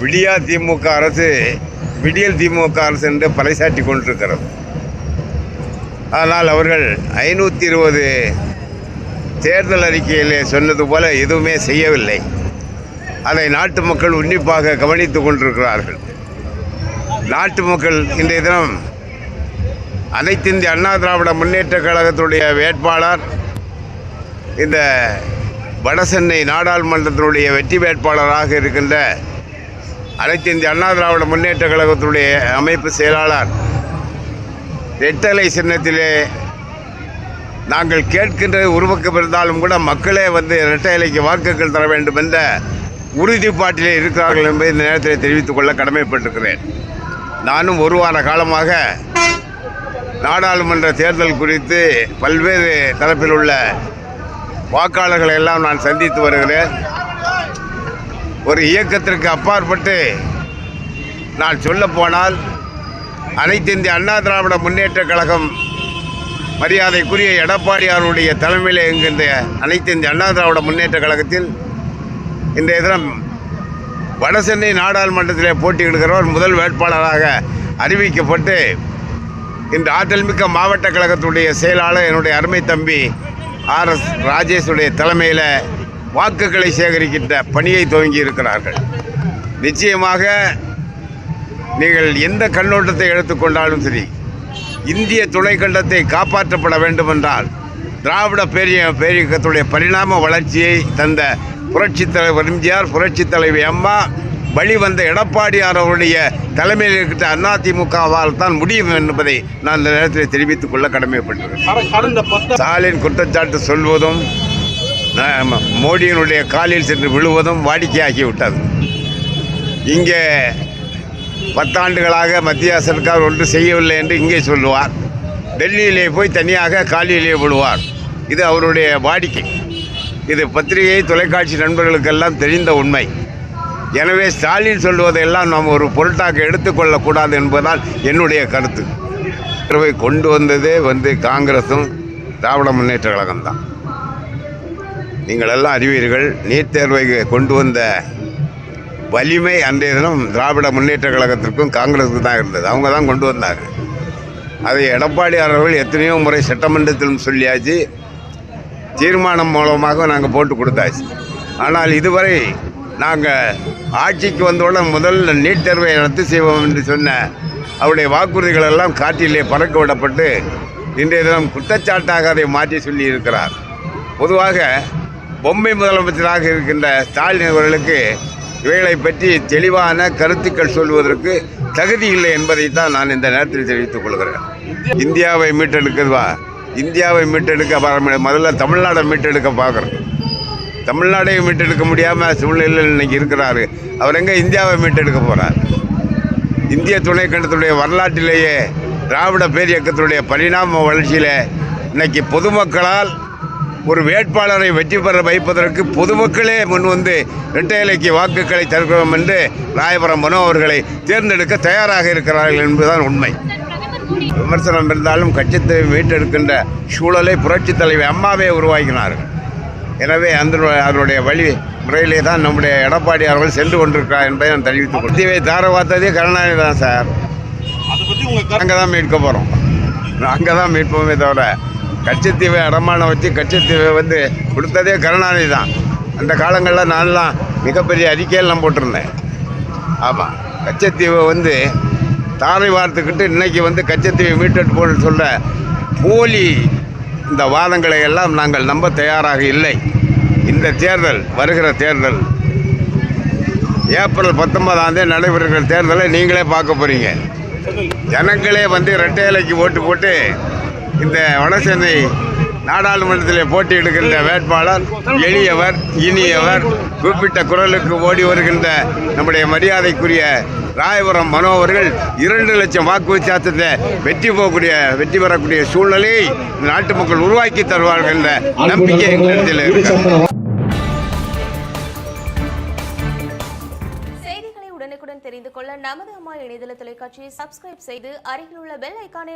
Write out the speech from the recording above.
விடியா திமுக அரசு விடியல் திமுக அரசு என்று பறைசாட்டி கொண்டிருக்கிறது. ஆனால் அவர்கள் ஐநூற்றி இருபது தேர்தல் அறிக்கையிலே சொன்னது போல எதுவுமே செய்யவில்லை. அதை நாட்டு மக்கள் உன்னிப்பாக கவனித்துக் கொண்டிருக்கிறார்கள். நாட்டு மக்கள் இன்றைய தினம் அனைத்து இந்திய அண்ணா திராவிட முன்னேற்ற கழகத்துடைய வேட்பாளர் இந்த வடசென்னை நாடாளுமன்றத்தினுடைய வெற்றி வேட்பாளராக இருக்கின்ற அனைத்து இந்திய அண்ணா திராவிட முன்னேற்ற கழகத்தினுடைய அமைப்பு செயலாளர் ரெட்டலை சின்னத்திலே நாங்கள் கேட்கின்ற உருவக்கம் இருந்தாலும் கூட மக்களே வந்து இரட்டை இலைக்கு வாக்குகள் தர வேண்டும் என்ற உறுதிப்பாட்டிலே இருக்கிறார்கள் என்பதை இந்த நேரத்தில் தெரிவித்துக் கொள்ள கடமைப்பட்டிருக்கிறேன். நானும் ஒரு வார காலமாக நாடாளுமன்ற தேர்தல் குறித்து பல்வேறு தரப்பில் உள்ள வாக்காளர்களை எல்லாம் நான் சந்தித்து வருகிறேன். ஒரு இயக்கத்திற்கு அப்பாற்பட்டு நான் சொல்ல போனால் அனைத்து இந்திய அண்ணா திராவிட முன்னேற்ற கழகம் மரியாதைக்குரிய எடப்பாடியாருடைய தலைமையில் என்கின்ற அனைத்து இந்திய அண்ணா திராவிட முன்னேற்ற கழகத்தில் இன்றைய தினம் வடசென்னை நாடாளுமன்றத்திலே போட்டியிடுகிறவர் முதல் வேட்பாளராக அறிவிக்கப்பட்டு இன்று ஆற்றல்மிக்க மாவட்ட கழகத்துடைய செயலாளர் என்னுடைய அருமை தம்பி ஆர்எஸ் ராஜேஷுடைய தலைமையில் வாக்குகளை சேகரிக்கின்ற பணியை துவங்கி இருக்கிறார்கள். நிச்சயமாக நீங்கள் எந்த கண்ணோட்டத்தை எடுத்துக்கொண்டாலும் சரி இந்திய துணைக்கண்டத்தை காப்பாற்றப்பட வேண்டுமென்றால் திராவிட பேரிய பேரியக்கத்துடைய பரிணாம வளர்ச்சியை தந்த புரட்சித் தலைவர் எம்ஜிஆர் புரட்சித் தலைவி அம்மா வழி வந்த எடப்பாடியார் அவருடைய தலைமையில் இருக்கின்ற அதிமுகவால் தான் முடியும் என்பதை நான் இந்த நேரத்தில் தெரிவித்துக் கொள்ள கடமைப்பட்டிருக்கிறேன். கட- கடந்த பத்து ஸ்டாலின் குற்றச்சாட்டு சொல்வதும் மோடியினுடைய காலில் சென்று விழுவதும் வாடிக்கையாகிவிட்டது. இங்கே பத்தாண்டுகளாக மத்திய சர்க்கார் ஒன்று செய்யவில்லை என்று இங்கே சொல்லுவார். டெல்லியிலே போய் தனியாக காலிலே விழுவார். இது அவருடைய வாடிக்கை. இது பத்திரிகை தொலைக்காட்சி நண்பர்களுக்கெல்லாம் தெரிந்த உண்மை. எனவே ஸ்டாலின் சொல்வதையெல்லாம் நாம் ஒரு பொருட்டாக எடுத்துக்கொள்ளக்கூடாது என்பதால் என்னுடைய கருத்து. உத்தரவை கொண்டு வந்ததே வந்து காங்கிரஸும் திராவிட முன்னேற்ற கழகம்தான். நீங்கள் எல்லாம் அறிவீர்கள் நீட் தேர்வை கொண்டு வந்த வலிமை அன்றைய தினம் திராவிட முன்னேற்ற கழகத்திற்கும் காங்கிரஸுக்கு தான் இருந்தது. அவங்க தான் கொண்டு வந்தாங்க அதை எடப்பாடி அவர்கள் எத்தனையோ முறை சட்டமன்றத்திலும் சொல்லியாச்சு. தீர்மானம் மூலமாக நாங்கள் போட்டு கொடுத்தாச்சு. ஆனால் இதுவரை நாங்கள் ஆட்சிக்கு வந்தவுடன் முதல்ல நீட் தேர்வை ரத்து செய்வோம் என்று சொன்ன அவருடைய வாக்குறுதிகள் எல்லாம் காற்றிலே பறக்க விடப்பட்டு இன்றைய தினம் குற்றச்சாட்டாக அதை மாற்றி சொல்லி இருக்கிறார் பொதுவாக பொம்மை முதலமைச்சராக இருக்கின்ற ஸ்டாலின் அவர்களுக்கு இவைகளை பற்றி தெளிவான கருத்துக்கள் சொல்வதற்கு தகுதி இல்லை என்பதை தான் நான் இந்த நேரத்தில் தெரிவித்துக் கொள்கிறேன். இந்தியாவை மீட்டெடுக்கிறதுவா? இந்தியாவை மீட்டெடுக்க முதல்ல தமிழ்நாடை மீட்டெடுக்க பார்க்குறோம். தமிழ்நாடையும் மீட்டெடுக்க முடியாமல் சூழ்நிலையில் இன்னைக்கு இருக்கிறாரு. அவர் எங்கே இந்தியாவை மீட்டெடுக்க போகிறார் இந்திய துணைக்கண்டத்துடைய வரலாற்றிலேயே திராவிட பேரியக்கத்துடைய பரிணாம வளர்ச்சியில் இன்னைக்கு பொதுமக்களால் ஒரு வேட்பாளரை வெற்றி பெற வைப்பதற்கு பொதுமக்களே முன் வந்து இரட்டை இலைக்கு வாக்குகளை தருகிறோம் என்று ராயபுரம் மனோ அவர்களை தேர்ந்தெடுக்க தயாராக இருக்கிறார்கள் என்பதுதான் உண்மை. விமர்சனம் இருந்தாலும் கட்சித்தை மீட்டெடுக்கின்ற சூழலை புரட்சித் தலைவி அம்மாவே உருவாக்கினார்கள். எனவே அந்த அதனுடைய வழி முறையிலே தான் நம்முடைய எடப்பாடி அவர்கள் சென்று கொண்டிருக்கிறார் என்பதை நான் தெரிவித்துக் கொள்கிறேன். தார பார்த்ததே கருணாநிதி தான் சார். அங்கே தான் மீட்க போகிறோம் அங்கே தான் மீட்போமே தவிர கட்சித்தீவை அடமானம் வச்சு கட்சித்தீவை வந்து கொடுத்ததே கருணாநிதி தான். அந்த காலங்களில் நான்லாம் மிகப்பெரிய அறிக்கையெல்லாம் போட்டிருந்தேன். ஆமாம் கச்சத்தீவை வந்து தாரை வார்த்துக்கிட்டு இன்னைக்கு வந்து கச்சத்தீவை மீட்டெட்டு போன்னு சொல்கிற போலி இந்த வாதங்களை எல்லாம் நாங்கள் நம்ப தயாராக இல்லை. இந்த தேர்தல் வருகிற தேர்தல். ஏப்ரல் பத்தொன்பதாம் தேதி நடைபெறுகிற தேர்தலை நீங்களே பார்க்க போகிறீங்க ஜனங்களே வந்து இரட்டை இலைக்கு ஓட்டு போட்டு இந்த வடசென்னை நாடாளுமன்றத்தில் போட்டியிடுகின்ற வேட்பாளர் எளியவர் இனியவர் குறிப்பிட்ட குரலுக்கு ஓடி வருகின்ற நம்முடைய மரியாதைக்குரிய ராயபுரம் மனோ அவர்கள் இரண்டு லட்சம் வாக்கு வித்தியாசத்தை வெற்றி போகக்கூடிய வெற்றி பெறக்கூடிய சூழ்நிலையை இந்த நாட்டு மக்கள் உருவாக்கி தருவார்கள் என்ற நம்பிக்கை எங்களிடத்தில் செய்திகளை உடனுக்குடன் தெரிந்து கொள்ள நமது அம்மா இணையதள தொலைக்காட்சியை சப்ஸ்கிரைப் செய்து அருகில் உள்ள பெல் ஐக்கானை